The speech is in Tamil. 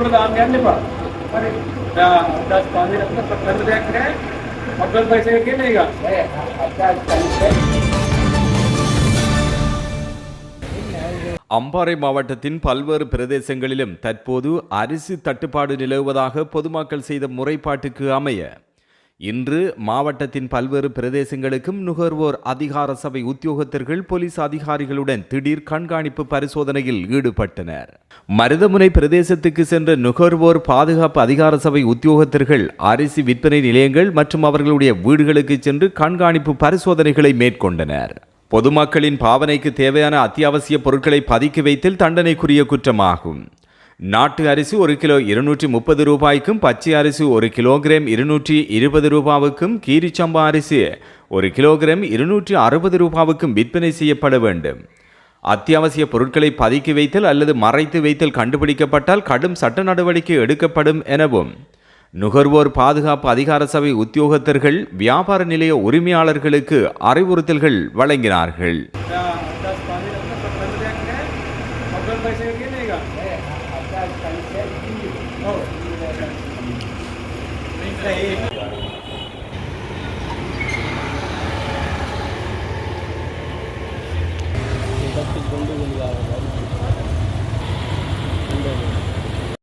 ಒಬ್ರದ್ದು ಆರು ಗಂಟೆ ಬಾ మరి அம்பாறை மாவட்டத்தின் பல்வேறு பிரதேசங்களிலும் தற்போது அரிசி தட்டுப்பாடு நிலவுவதாக பொதுமக்கள் செய்த முறைப்பாட்டுக்கு அமைய இன்று மாவட்டத்தின் பல்வேறு பிரதேசங்களுக்கும் நுகர்வோர் அதிகார சபை உத்தியோகத்தர்கள் போலீஸ் அதிகாரிகளுடன் திடீர் கண்காணிப்பு பரிசோதனையில் ஈடுபட்டனர். மருதமுனை பிரதேசத்துக்கு சென்ற நுகர்வோர் பாதுகாப்பு அதிகார சபை உத்தியோகத்தர்கள் அரிசி விற்பனை நிலையங்கள் மற்றும் அவர்களுடைய வீடுகளுக்கு சென்று கண்காணிப்பு பரிசோதனைகளை மேற்கொண்டனர். பொதுமக்களின் பாவனைக்கு தேவையான அத்தியாவசிய பொருட்களை பதுக்கி வைத்தல் தண்டனைக்குரிய குற்றமாகும். நாட்டு அரிசி ஒரு கிலோ இருநூற்றி முப்பது ரூபாய்க்கும் பச்சை அரிசி ஒரு கிலோகிராம் இருநூற்றி இருபது ரூபாவுக்கும் கீரிச்சம்பா அரிசி ஒரு கிலோகிராம் இருநூற்றி அறுபது ரூபாவுக்கும் விற்பனை செய்யப்பட வேண்டும். அத்தியாவசிய பொருட்களை பதுக்கி வைத்தல் அல்லது மறைத்து வைத்தல் கண்டுபிடிக்கப்பட்டால் கடும் சட்ட நடவடிக்கை எடுக்கப்படும் எனவும். நுகர்வோர் பாதுகாப்பு அதிகார சபை உத்தியோகத்தர்கள் வியாபார நிலைய உரிமையாளர்களுக்கு அறிவுறுத்தல்கள் வழங்கினார்கள். Tumbuh.